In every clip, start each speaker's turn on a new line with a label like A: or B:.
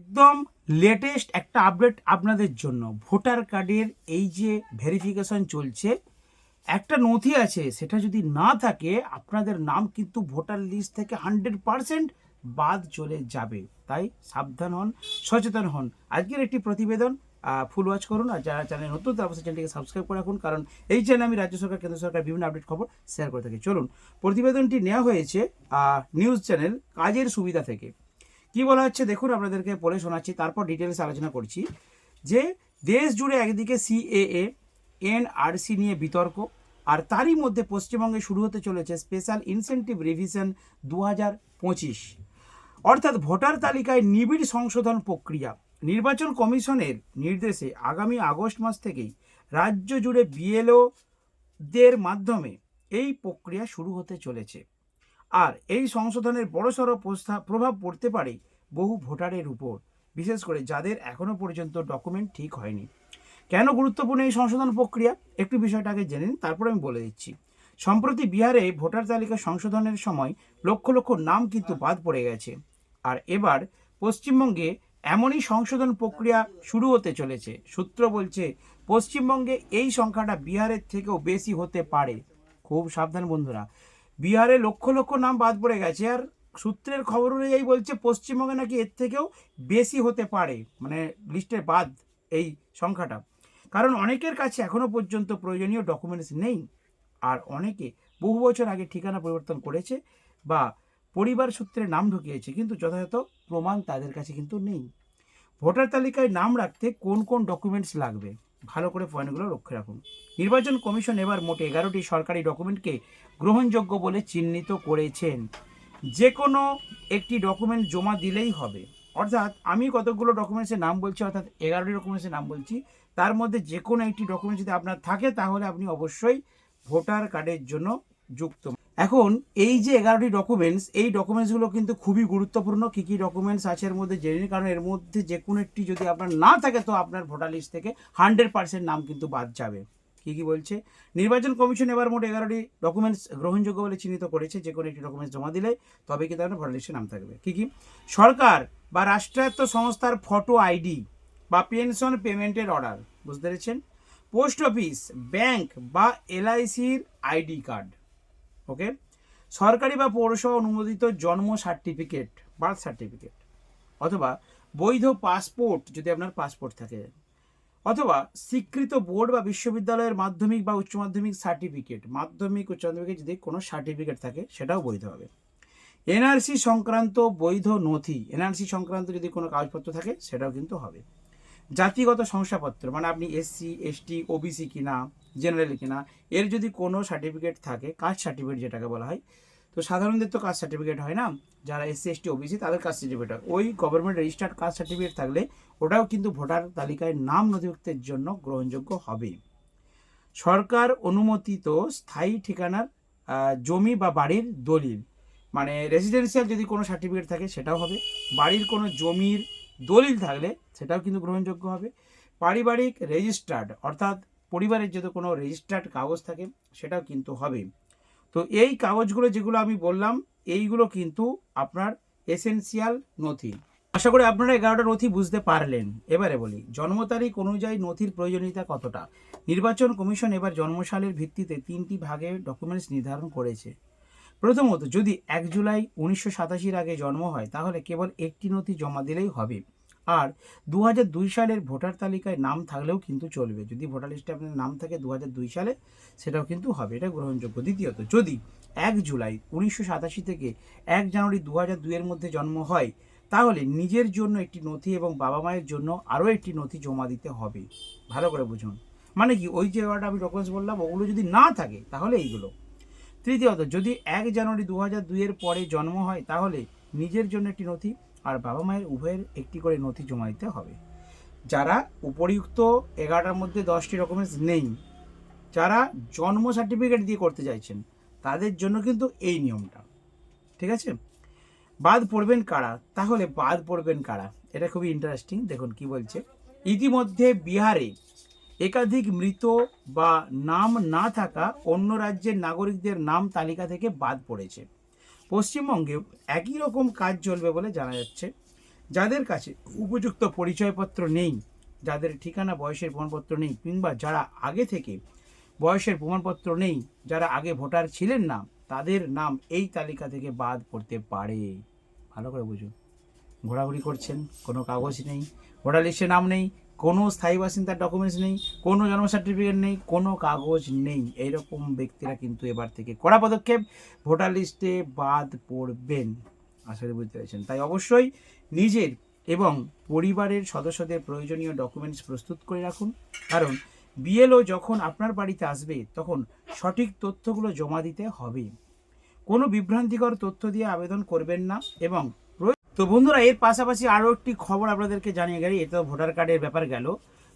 A: একদম লেটেস্ট একটা আপডেট আপনাদের জন্য। ভোটার কার্ডের এই যে ভেরিফিকেশন চলছে, একটা নথি আছে, সেটা যদি না থাকে, আপনাদের নাম কিন্তু ভোটার লিস্ট থেকে হান্ড্রেড পারসেন্ট বাদ চলে যাবে। তাই সাবধান হন, সচেতন হন। আজকের একটি প্রতিবেদন ফুল ওয়াচ করুন আর যারা চ্যানেল নতুন, তারা অবশ্যই চ্যানেলটিকে সাবস্ক্রাইব করে রাখুন। কারণ এই চ্যানেলে আমি রাজ্য সরকার, কেন্দ্র সরকার বিভিন্ন আপডেট খবর শেয়ার করে থাকি। চলুন, প্রতিবেদনটি নেওয়া হয়েছে নিউজ চ্যানেল কাজের সুবিধা থেকে। কি বলা হচ্ছে? দেখুন, আপনাদেরকে পড়ে শোনাচ্ছি, তারপর ডিটেলস আলোচনা করছি। যে দেশ জুড়ে একদিকে সিএএ এনআরসি নিয়ে বিতর্ক, আর তারই মধ্যে পশ্চিমবঙ্গে শুরু হতে চলেছে স্পেশাল ইনসেন্টিভ রিভিশন দু পঁচিশ। অর্থাৎ ভোটার তালিকায় নিবিড় সংশোধন প্রক্রিয়া। নির্বাচন কমিশনের নির্দেশে আগামী আগস্ট মাস থেকেই রাজ্য জুড়ে বিএলও দের মাধ্যমে এই প্রক্রিয়া শুরু হতে চলেছে। আর এই সংশোধনের বড়সড় প্রভাব পড়তে পারে বহু ভোটারের উপর, বিশেষ করে যাদের এখনও পর্যন্ত ডকুমেন্ট ঠিক হয়নি। কেন গুরুত্বপূর্ণ এই সংশোধন প্রক্রিয়া? একটু বিষয়টাকে জেনে নিন, তারপরে আমি বলে দিচ্ছি। সম্প্রতি বিহারে ভোটার তালিকা সংশোধনের সময় লক্ষ লক্ষ নাম কিন্তু বাদ পড়ে গেছে। আর এবার পশ্চিমবঙ্গে এমনই সংশোধন প্রক্রিয়া শুরু হতে চলেছে। সূত্র বলছে, পশ্চিমবঙ্গে এই সংখ্যাটা বিহারের থেকেও বেশি হতে পারে। খুব সাবধান বন্ধুরা। বিহারে লক্ষ লক্ষ নাম বাদ পড়ে গেছে আর সূত্রের খবর অনুযায়ী বলছে পশ্চিমবঙ্গে নাকি এর থেকেও বেশি হতে পারে মানে লিস্টের বাদ এই সংখ্যাটা। কারণ অনেকের কাছে এখনও পর্যন্ত প্রয়োজনীয় ডকুমেন্টস নেই আর অনেকে বহু বছর আগে ঠিকানা পরিবর্তন করেছে বা পরিবার সূত্রে নাম ঢুকিয়েছে, কিন্তু যথাযথ প্রমাণ তাদের কাছে কিন্তু নেই। ভোটার তালিকায় নাম রাখতে কোন কোন ডকুমেন্টস লাগবে? ভালো করে পয়েন্টগুলো লক্ষ্য রাখুন। নির্বাচন কমিশন এবার মোট এগারোটি সরকারি ডকুমেন্টকে গ্রহণযোগ্য বলে চিহ্নিত করেছেন। যে কোনো একটি ডকুমেন্ট জমা দিলেই হবে। অর্থাৎ আমি কতগুলো ডকুমেন্টসের নাম বলছি, অর্থাৎ এগারোটি ডকুমেন্টসের নাম বলছি, তার মধ্যে যে কোনো একটি ডকুমেন্ট যদি আপনার থাকে, তাহলে আপনি অবশ্যই ভোটার কার্ডের জন্য যুক্ত। এখন, এই যে এগারোটি ডকুমেন্টস এই ডকুমেন্টসগুলো কিন্তু খুবই গুরুত্বপূর্ণ। কী কী ডকুমেন্টস আছে এর মধ্যে জেনে নিন, কারণ এর মধ্যে যে কোনো একটি যদি আপনার না থাকে, তো আপনার ভোটার লিস্ট থেকে হান্ড্রেড পার্সেন্ট নাম কিন্তু বাদ যাবে। কী কী বলছে? নির্বাচন কমিশন এবার মোট এগারোটি ডকুমেন্টস গ্রহণযোগ্য বলে চিহ্নিত করেছে, যে কোনো একটি ডকুমেন্টস জমা দিলে তবে কিন্তু আপনার ভোটার লিস্টে নাম থাকবে। কী কী? সরকার বা রাষ্ট্রায়ত্ত সংস্থার ফটো আইডি বা পেনশন পেমেন্টের অর্ডার বুঝতে পেরেছেন? পোস্ট অফিস ব্যাংক বা এলআইসির আইডি কার্ড ওকে সরকারি বা পৌরসভা অনুমোদিত জন্ম সার্টিফিকেট বার্থ সার্টিফিকেট অথবা বৈধ পাসপোর্ট যদি আপনার পাসপোর্ট থাকে। অথবা স্বীকৃত বোর্ড বা বিশ্ববিদ্যালয়ের মাধ্যমিক বা উচ্চ মাধ্যমিক সার্টিফিকেট, মাধ্যমিক, উচ্চ মাধ্যমিকের যদি কোনো সার্টিফিকেট থাকে, সেটাও বৈধ হবে। এনআরসি সংক্রান্ত বৈধ নথি, এনআরসি সংক্রান্ত যদি কোনো কাগজপত্র থাকে, সেটাও কিন্তু হবে। জাতিগত শংসাপত্র মানে আপনি এসসি এসটি ওবিসি কিনা জেনারেল কিনা, এর যদি কোনো সার্টিফিকেট থাকে, কাস্ট সার্টিফিকেট যেটাকে বলা হয় তো সাধারণদের তো কাস্ট সার্টিফিকেট হয় না। যারা এসসি এসটি ওবিসি তাদের কাস্ট সার্টিফিকেট হয়। ওই গভর্নমেন্ট রেজিস্টার্ড কাস্ট সার্টিফিকেট থাকলে ওটাও কিন্তু ভোটার তালিকায় নাম নথিভুক্তের জন্য গ্রহণযোগ্য হবে। সরকার অনুমোদিত স্থায়ী ঠিকানার জমি বা বাড়ির দলিল মানে রেসিডেন্সিয়াল যদি কোনো সার্টিফিকেট থাকে সেটাও হবে। বাড়ির কোনো জমির দলিল থাকলে সেটাও কিন্তু গ্রহণযোগ্য হবে। পারিবারিক রেজিস্টার্ড অর্থাৎ পরিবারের যদি কোনো রেজিস্টার্ড কাগজ থাকে সেটাও কিন্তু হবে। তো এই কাগজগুলো যেগুলো আমি বললাম, এইগুলো কিন্তু আপনার এসেনশিয়াল নথি। আশা করি আপনারা এগারোটা নথি বুঝতে পারলেন। এবারে বলি, জন্ম তারিখ অনুযায়ী নথির প্রয়োজনীয়তা কতটা? নির্বাচন কমিশন এবার জন্মসালের ভিত্তিতে তিনটি ভাগে ডকুমেন্টস নির্ধারণ করেছে। প্রথমত, যদি এক জুলাই উনিশশো সাতাশির আগে জন্ম হয়, তাহলে কেবল একটি নথি জমা দিলেই হবে। আর দু দুই সালের ভোটার তালিকায় নাম থাকলেও কিন্তু চলবে। যদি ভোটার লিস্টে আপনার নাম থাকে দু দুই সালে, সেটাও কিন্তু হবে। এটা গ্রহণযোগ্য। দ্বিতীয়ত, যদি এক জুলাই উনিশশো সাতাশি থেকে এক জানুয়ারি দু হাজার দুইয়ের মধ্যে জন্ম হয়, তাহলে নিজের জন্য একটি নথি এবং বাবা মায়ের জন্য আরও একটি নথি জমা দিতে হবে। ভালো করে বুঝুন। মানে কি, ওই যে আমি ডকুমেন্টস বললাম, ওগুলো যদি না থাকে, তাহলে এইগুলো। তৃতীয়ত, যদি এক জানুয়ারি দু হাজার দুইয়ের পরে জন্ম হয়, তাহলে নিজের জন্য একটি নথি আর বাবা মায়ের উভয়ের একটি করে নথি জমা দিতে হবে। যারা উপরিউক্ত এগারোটার মধ্যে দশটি ডকুমেন্টস নেই, যারা জন্ম সার্টিফিকেট দিয়ে করতে চাইছেন, তাদের জন্য কিন্তু এই নিয়মটা। ঠিক আছে? বাদ পড়বেন কারা? তাহলে বাদ পড়বেন কারা? এটা খুবই ইন্টারেস্টিং দেখুন কি বলছে। ইতিমধ্যে বিহারে একাধিক মৃত বা নাম না থাকা অন্য রাজ্যের নাগরিকদের নাম তালিকা থেকে বাদ পড়েছে। পশ্চিমবঙ্গে একই রকম কাজ চলবে বলে জানা যাচ্ছে। যাদের কাছে উপযুক্ত পরিচয়পত্র নেই, যাদের ঠিকানা, বয়সের প্রমাণপত্র নেই, কিংবা যারা আগে থেকে বয়সের প্রমাণপত্র নেই, যারা আগে ভোটার ছিলেন না, তাদের নাম এই তালিকা থেকে বাদ পড়তে পারে। ভালো করে বুঝুন। ঘোরাঘুরি করছেন, কোনো কাগজ নেই, ভোটার লিস্টে নাম নেই কোনো স্থায়ী বাসিন্দার ডকুমেন্টস নেই, কোনো জন্ম সার্টিফিকেট নেই, কোনো কাগজ নেই। এইরকম ব্যক্তিরা কিন্তু এবার থেকে কড়া পদক্ষেপ ভোটার লিস্টে বাদ পড়বেন করি বুঝতে পেরেছেন। তাই অবশ্যই নিজের এবং পরিবারের সদস্যদের প্রয়োজনীয় ডকুমেন্টস প্রস্তুত করে রাখুন। কারণ বিএলও যখন আপনার বাড়িতে আসবে, তখন সঠিক তথ্যগুলো জমা দিতে হবে কোনো বিভ্রান্তিকর তথ্য দিয়ে আবেদন করবেন না এবং তো বন্ধুরা, এর পাশাপাশি আরও একটি খবর আপনাদেরকে জানিয়ে গেলে, এটা ভোটার কার্ডের ব্যাপার গেল।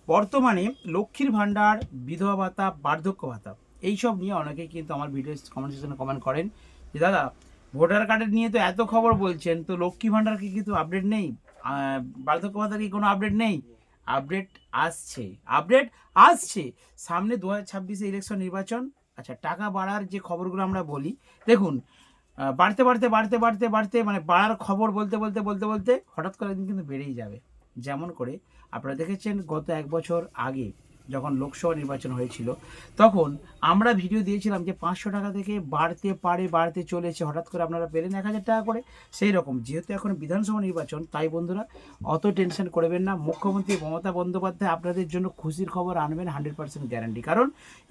A: বর্তমানে লক্ষ্মীর ভাণ্ডার, বিধবা ভাতা, বার্ধক্য ভাতা, এইসব নিয়ে অনেকেই কিন্তু আমার ভিডিও কমেন্ট সেকশনে কমেন্ট করেন যে, দাদা, ভোটার কার্ডের নিয়ে তো এত খবর বলছেন, তো লক্ষ্মী ভাণ্ডার কি কিন্তু আপডেট নেই? বার্ধক্য ভাতার কি কোনো আপডেট নেই? আপডেট আসছে আপডেট আসছে। সামনে দু হাজার ছাব্বিশে ইলেকশন নির্বাচন। আচ্ছা টাকা বাড়ার যে খবরগুলো আমরা বলি, দেখুন বাড়তে বাড়তে বাড়তে বাড়তে বাড়তে মানে বাড়ার খবর বলতে বলতে বলতে বলতে হঠাৎ করে একদিন কিন্তু বেড়েই যাবে। যেমন করে আপনারা দেখেছেন গত এক বছর আগে যখন লোকসভা নির্বাচন হয়েছিল, তখন আমরা ভিডিও দিয়েছিলাম যে পাঁচশো টাকা থেকে বাড়তে পারে, বাড়তে চলেছে। হঠাৎ করে আপনারা পেলেন এক হাজার টাকা করে। সেই রকম, যেহেতু এখন বিধানসভা নির্বাচন, তাই বন্ধুরা অত টেনশন করবেন না। মুখ্যমন্ত্রী মমতা বন্দ্যোপাধ্যায় আপনাদের জন্য খুশির খবর আনবেন হান্ড্রেড পার্সেন্ট গ্যারান্টি কারণ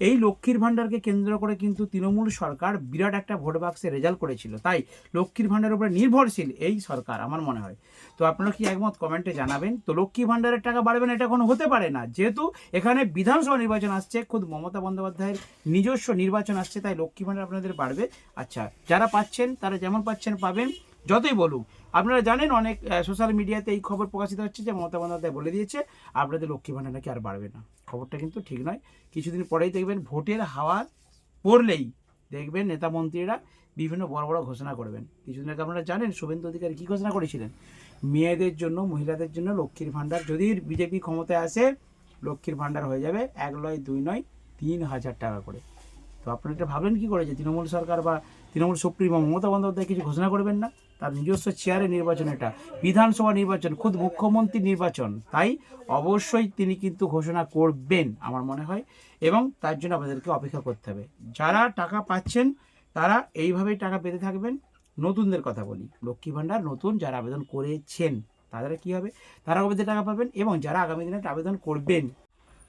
A: এই লক্ষ্মীর ভাণ্ডারকে কেন্দ্র করে কিন্তু তৃণমূল সরকার বিরাট একটা ভোট বাক্সে রেজাল্ট করেছিল। তাই লক্ষ্মীর ভাণ্ডারের উপরে নির্ভরশীল এই সরকার, আমার মনে হয়। তো আপনারা কি একমত? কমেন্টে জানাবেন। তো লক্ষ্মী ভাণ্ডারের টাকা বাড়বে না, এটা কোনো হতে পারে না। যেহেতু এখানে বিধানসভা নির্বাচন আসছে, খুদ মমতা বন্দ্যোপাধ্যায়ের নিজস্ব নির্বাচন আসছে, তাই লক্ষ্মী ভাণ্ডার আপনাদের বাড়বে। আচ্ছা যারা পাচ্ছেন, তারা যেমন পাচ্ছেন পাবেন, যতই বলুক। আপনারা জানেন অনেক সোশ্যাল মিডিয়াতে এই খবর প্রকাশিত হচ্ছে যে মমতা বন্দ্যোপাধ্যায় বলে দিয়েছে, আপনাদের লক্ষ্মী ভাণ্ডার নাকি আর বাড়বে না। খবরটা কিন্তু ঠিক নয়। কিছুদিন পরেই দেখবেন ভোটের হাওয়া পড়লেই দেখবেন নেতা মন্ত্রীরা বিভিন্ন বড় বড় ঘোষণা করবেন। কিছুদিন আগে আপনারা জানেন শুভেন্দু অধিকারী কী ঘোষণা করেছিলেন? মেয়েদের জন্য, মহিলাদের জন্য লক্ষ্মীর ভাণ্ডার। যদি বিজেপি ক্ষমতায় আসে লক্ষ্মীর ভাণ্ডার হয়ে যাবে এক নয় দুই নয় তিন হাজার টাকা করে। তো আপনারা এটা ভাবলেন কী করে যে তৃণমূল সরকার বা তৃণমূল সুপ্রিমো মমতা বন্দ্যোপাধ্যায় কিছু ঘোষণা করবেন না? তার নিজস্ব চেয়ারে নির্বাচন এটা। বিধানসভা নির্বাচন, খুদ মুখ্যমন্ত্রী নির্বাচন। তাই অবশ্যই তিনি কিন্তু ঘোষণা করবেন আমার মনে হয় এবং তার জন্য আপনাদেরকে অপেক্ষা করতে হবে। যারা টাকা পাচ্ছেন তারা এইভাবেই টাকা পেতে থাকবেন। নতুনদের কথা বলি। লক্ষ্মী ভাণ্ডার নতুন যারা আবেদন করেছেন। তাদের কি হবে? তারা কবে টাকা পাবেন? এবং যারা আগামী দিনে আবেদন করবেন,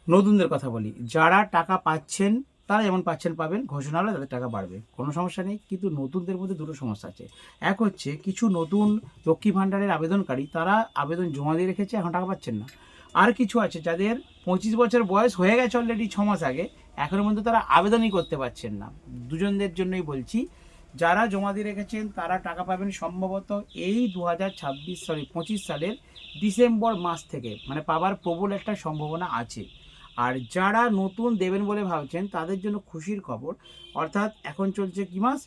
A: নতুনদের কথা বলি, যারা টাকা পাচ্ছেন, তারা যেমন পাচ্ছেন পাবেন, ঘোষণা হলে তাদের টাকা বাড়বে। কোনো সমস্যা নেই, কিন্তু নতুনদের মধ্যে দুটো সমস্যা আছে। এক হচ্ছে, কিছু নতুন লক্ষ্মী ভাণ্ডারের আবেদনকারী, তারা আবেদন জমা দিয়ে রেখেছে, এখন টাকা পাচ্ছেন না। আর কিছু আছে, যাদের পঁচিশ বছর বয়স হয়ে গেছে অলরেডি ছ মাস আগে এখনও পর্যন্ত তারা আবেদনই করতে পারছেন না। দুজনদের জন্যই বলছি যারা জমা দিয়ে রেখেছেন, তারা টাকা পাবেন সম্ভবত এই দু ছাব্বিশ সরি, পঁচিশ সালের ডিসেম্বর মাস থেকে। মানে পাবার প্রবল একটা সম্ভাবনা আছে। আর যারা নতুন দেবেন বলে ভাবছেন, তাদের জন্য খুশির খবর। অর্থাৎ এখন চলছে কি মাস?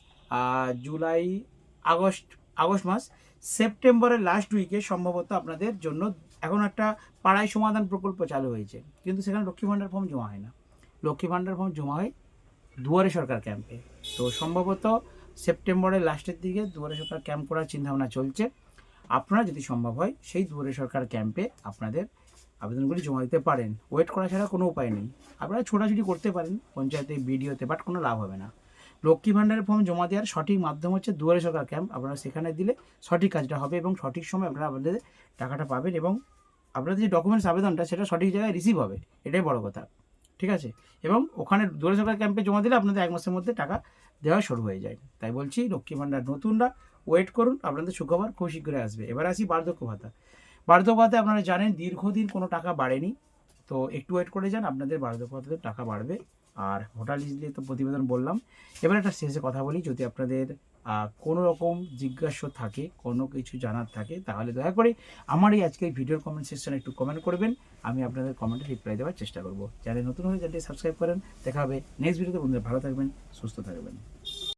A: জুলাই, আগস্ট আগস্ট মাস। সেপ্টেম্বরের লাস্ট উইকে সম্ভবত আপনাদের জন্য এখন একটা পাড়ায় সমাধান প্রকল্প চালু হয়েছে। কিন্তু সেখানে লক্ষ্মী ভাণ্ডার ফর্ম জমা হয় না। লক্ষ্মী ভাণ্ডার ফর্ম জমা হয় দুয়ারে সরকার ক্যাম্পে তো সম্ভবত সেপ্টেম্বরের লাস্টের দিকে দুয়ারে সরকার ক্যাম্প করার চিন্তাভাবনা চলছে। আপনারা যদি সম্ভব হয়, সেই দুয়ারে সরকার ক্যাম্পে আপনাদের আবেদনগুলি জমা দিতে পারেন। ওয়েট করা ছাড়া কোনো উপায় নেই। আপনারা ছোটাছুটি করতে পারেন পঞ্চায়েতে বিডিওতে, বাট কোনো লাভ হবে না। লক্ষ্মী ভাণ্ডারের ফর্ম জমা দেওয়ার সঠিক মাধ্যম হচ্ছে দুয়ারে সরকার ক্যাম্প। আপনারা সেখানে দিলে সঠিক কাজটা হবে এবং সঠিক সময় আপনারা আপনাদের টাকাটা পাবেন এবং আপনাদের যে ডকুমেন্টস আবেদনটা, সেটা সঠিক জায়গায় রিসিভ হবে। এটাই বড় কথা। ঠিক আছে? এবং ওখানে দুয়ারে সরকার ক্যাম্পে জমা দিলে আপনাদের এক মাসের মধ্যে টাকা দেওয়া শুরু হয়ে যায়। তাই বলছি, লক্ষ্মী ভাণ্ডার নতুনরা ওয়েট করুন, আপনাদের সুখবর খুব শীঘ্রই আসবে। এবার আসি বার্ধক্য ভাতা। বার্ধক্য ভাতা আপনারা জানেন, দীর্ঘদিন কোনো টাকা বাড়েনি। তো একটু ওয়েট করে যান, আপনাদের বার্ধক্য ভাতাতে টাকা বাড়বে। আর হোটেল দিয়ে তো প্রতিবেদন বললাম। এবার একটা শেষে কথা বলি, যদি আপনাদের কোনো রকম জিজ্ঞাসা থাকে, কোনো কিছু জানার থাকে, তাহলে দয়া করে আমার এই আজকের ভিডিওর কমেন্ট সেকশনে একটু কমেন্ট করবেন। আমি আপনাদের কমেন্টে রিপ্লাই দেওয়ার চেষ্টা করব। চ্যানেল নতুন হলে চ্যানেলটি সাবস্ক্রাইব করেন, দেখা হবে নেক্সট ভিডিওতে বন্ধুরা, ভালো থাকবেন, সুস্থ থাকবেন।